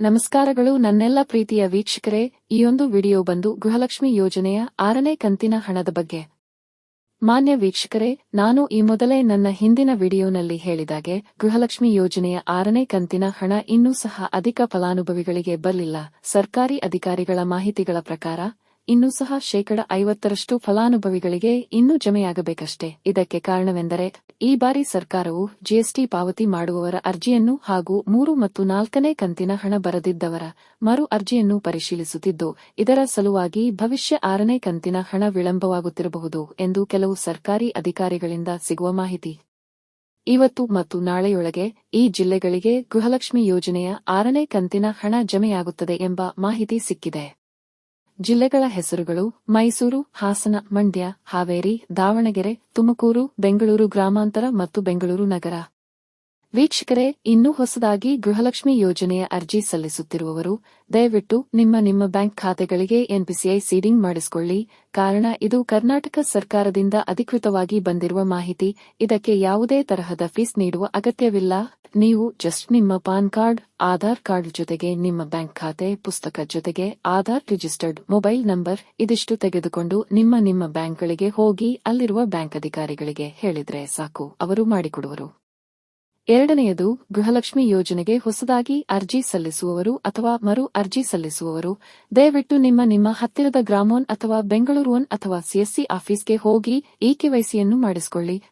ನಮಸ್ಕಾರಗಳು ನನ್ನೆಲ್ಲ ಪ್ರೀತಿಯ ವೀಕ್ಷಕರೇ ಈಯೊಂದು ವಿಡಿಯೋ ಬಂದು ಗೃಹಲಕ್ಷ್ಮಿ ಯೋಜನೆಯ ಆರನೇ ಕಂತಿನ ಹಣದ ಬಗ್ಗೆ. ಮಾನ್ಯ ವೀಕ್ಷಕರೇ, ನಾನು ಈ ಮೊದಲೇ ನನ್ನ ಹಿಂದಿನ ವಿಡಿಯೋನಲ್ಲಿ ಹೇಳಿದಾಗೆ, ಗೃಹಲಕ್ಷ್ಮಿ ಯೋಜನೆಯ ಆರನೇ ಕಂತಿನ ಹಣ ಇನ್ನೂ ಸಹ ಅಧಿಕ ಫಲಾನುಭವಿಗಳಿಗೆ ಬರಲಿಲ್ಲ. ಸರ್ಕಾರಿ ಅಧಿಕಾರಿಗಳ ಮಾಹಿತಿಗಳ ಪ್ರಕಾರ ಇನ್ನೂ ಸಹ ಶೇಕಡ ಐವತ್ತರಷ್ಟು ಫಲಾನುಭವಿಗಳಿಗೆ ಇನ್ನೂ ಜಮೆಯಾಗಬೇಕಷ್ಟೇ. ಇದಕ್ಕೆ ಕಾರಣವೆಂದರೆ, ಈ ಬಾರಿ ಸರ್ಕಾರವು ಜಿಎಸ್ಟಿ ಪಾವತಿ ಮಾಡುವವರ ಅರ್ಜಿಯನ್ನು ಹಾಗೂ ಮೂರು ಮತ್ತು ನಾಲ್ಕನೇ ಕಂತಿನ ಹಣ ಬರದಿದ್ದವರ ಮರು ಅರ್ಜಿಯನ್ನು ಪರಿಶೀಲಿಸುತ್ತಿದ್ದು, ಇದರ ಸಲುವಾಗಿ ಭವಿಷ್ಯ ಆರನೇ ಕಂತಿನ ಹಣ ವಿಳಂಬವಾಗುತ್ತಿರಬಹುದು ಎಂದು ಕೆಲವು ಸರ್ಕಾರಿ ಅಧಿಕಾರಿಗಳಿಂದ ಸಿಗುವ ಮಾಹಿತಿ. ಇವತ್ತು ಮತ್ತು ನಾಳೆಯೊಳಗೆ ಈ ಜಿಲ್ಲೆಗಳಿಗೆ ಗೃಹಲಕ್ಷ್ಮಿ ಯೋಜನೆಯ ಆರನೇ ಕಂತಿನ ಹಣ ಜಮೆಯಾಗುತ್ತದೆ ಎಂಬ ಮಾಹಿತಿ ಸಿಕ್ಕಿದೆ. ಜಿಲ್ಲೆಗಳ ಹೆಸರುಗಳು ಮೈಸೂರು ಹಾಸನ ಮಂಡ್ಯ ಹಾವೇರಿ ದಾವಣಗೆರೆ ತುಮಕೂರು ಬೆಂಗಳೂರು ಗ್ರಾಮಾಂತರ ಮತ್ತು ಬೆಂಗಳೂರು ನಗರ. ವೀಕ್ಷಕರೇ, ಇನ್ನೂ ಹೊಸದಾಗಿ ಗೃಹಲಕ್ಷ್ಮಿ ಯೋಜನೆಯ ಅರ್ಜಿ ಸಲ್ಲಿಸುತ್ತಿರುವವರು, ದಯವಿಟ್ಟು ನಿಮ್ಮ ನಿಮ್ಮ ಬ್ಯಾಂಕ್ ಖಾತೆಗಳಿಗೆ ಎನ್ಪಿಸಿಐ ಸೀಡಿಂಗ್ ಮಾಡಿಸಿಕೊಳ್ಳಿ. ಕಾರಣ, ಇದು ಕರ್ನಾಟಕ ಸರ್ಕಾರದಿಂದ ಅಧಿಕೃತವಾಗಿ ಬಂದಿರುವ ಮಾಹಿತಿ. ಇದಕ್ಕೆ ಯಾವುದೇ ತರಹದ ಫೀಸ್ ನೀಡುವ ಅಗತ್ಯವಿಲ್ಲ. ನೀವು ಜಸ್ಟ್ ನಿಮ್ಮ ಪಾನ್ ಕಾರ್ಡ್, ಆಧಾರ್ ಕಾರ್ಡ್ ಜೊತೆಗೆ ನಿಮ್ಮ ಬ್ಯಾಂಕ್ ಖಾತೆ, ಪುಸ್ತಕ ಜೊತೆಗೆ ಆಧಾರ್ ರಿಜಿಸ್ಟರ್ಡ್ ಮೊಬೈಲ್ ನಂಬರ್ ಇದಿಷ್ಟು ತೆಗೆದುಕೊಂಡು ನಿಮ್ಮ ನಿಮ್ಮ ಬ್ಯಾಂಕ್ಗಳಿಗೆ ಹೋಗಿ ಅಲ್ಲಿರುವ ಬ್ಯಾಂಕ್ ಅಧಿಕಾರಿಗಳಿಗೆ ಹೇಳಿದ್ರೆ ಸಾಕು. ಅವರು ಮಾಡಿಕೊಡುವರು. ಎರಡನೆಯದು, ಗೃಹಲಕ್ಷ್ಮಿ ಯೋಜನೆಗೆ ಹೊಸದಾಗಿ ಅರ್ಜಿ ಸಲ್ಲಿಸುವವರು ಅಥವಾ ಮರು ಅರ್ಜಿ ಸಲ್ಲಿಸುವವರು. ದಯವಿಟ್ಟು ನಿಮ್ಮ ನಿಮ್ಮ ಹತ್ತಿರದ ಗ್ರಾಮೋನ್ ಅಥವಾ ಬೆಂಗಳೂರು ಒನ್ ಅಥವಾ ಸಿಎಸ್ಸಿ ಆಫೀಸ್ಗೆ ಹೋಗಿ ಈ ಕೆವೈಸಿಯನ್ನು ಮಾಡಿಸಿಕೊಳ್ಳಿ.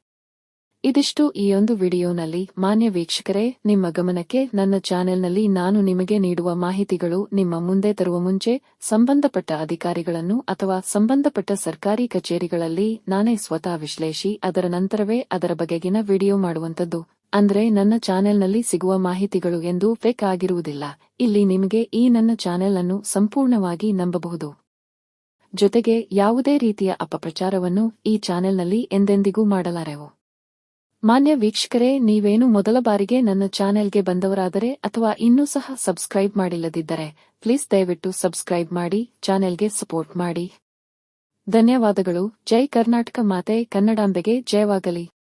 ಇದಿಷ್ಟು ಈ ಒಂದು ವಿಡಿಯೋನಲ್ಲಿ. ಮಾನ್ಯ ವೀಕ್ಷಕರೇ, ನಿಮ್ಮ ಗಮನಕ್ಕೆ ನನ್ನ ಚಾನೆಲ್ನಲ್ಲಿ ನಾನು ನಿಮಗೆ ನೀಡುವ ಮಾಹಿತಿಗಳು ನಿಮ್ಮ ಮುಂದೆ ತರುವ ಮುಂಚೆ ಸಂಬಂಧಪಟ್ಟ ಅಧಿಕಾರಿಗಳನ್ನು ಅಥವಾ ಸಂಬಂಧಪಟ್ಟ ಸರ್ಕಾರಿ ಕಚೇರಿಗಳಲ್ಲಿ ನಾನೇ ಸ್ವತಃ ವಿಶ್ಲೇಷಿ, ಅದರ ನಂತರವೇ ಅದರ ಬಗೆಗಿನ ವಿಡಿಯೋ ಮಾಡುವಂತದ್ದು ಅಂದ್ರೆ ನನ್ನ ಚಾನೆಲ್ನಲ್ಲಿ ಸಿಗುವ ಮಾಹಿತಿಗಳು ಎಂದು ಫೇಕ್ ಆಗಿರುವುದಿಲ್ಲ. ಇಲ್ಲಿ ನಿಮಗೆ ಈ ನನ್ನ ಚಾನೆಲ್ ಅನ್ನು ಸಂಪೂರ್ಣವಾಗಿ ನಂಬಬಹುದು. ಜೊತೆಗೆ ಯಾವುದೇ ರೀತಿಯ ಅಪಪ್ರಚಾರವನ್ನು ಈ ಚಾನೆಲ್ನಲ್ಲಿ ಎಂದೆಂದಿಗೂ ಮಾಡಲಾರೆವು. ಮಾನ್ಯ ವೀಕ್ಷಕರೇ, ನೀವೇನು ಮೊದಲ ಬಾರಿಗೆ ನನ್ನ ಚಾನೆಲ್ಗೆ ಬಂದವರಾದರೆ ಅಥವಾ ಇನ್ನೂ ಸಹ ಸಬ್ಸ್ಕ್ರೈಬ್ ಮಾಡಿಲ್ಲದಿದ್ದರೆ, ಪ್ಲೀಸ್ ದಯವಿಟ್ಟು ಸಬ್ಸ್ಕ್ರೈಬ್ ಮಾಡಿ, ಚಾನೆಲ್ಗೆ ಸಪೋರ್ಟ್ ಮಾಡಿ. ಧನ್ಯವಾದಗಳು. ಜೈ ಕರ್ನಾಟಕ ಮಾತೆ, ಕನ್ನಡಾಂಬೆಗೆ ಜಯವಾಗಲಿ.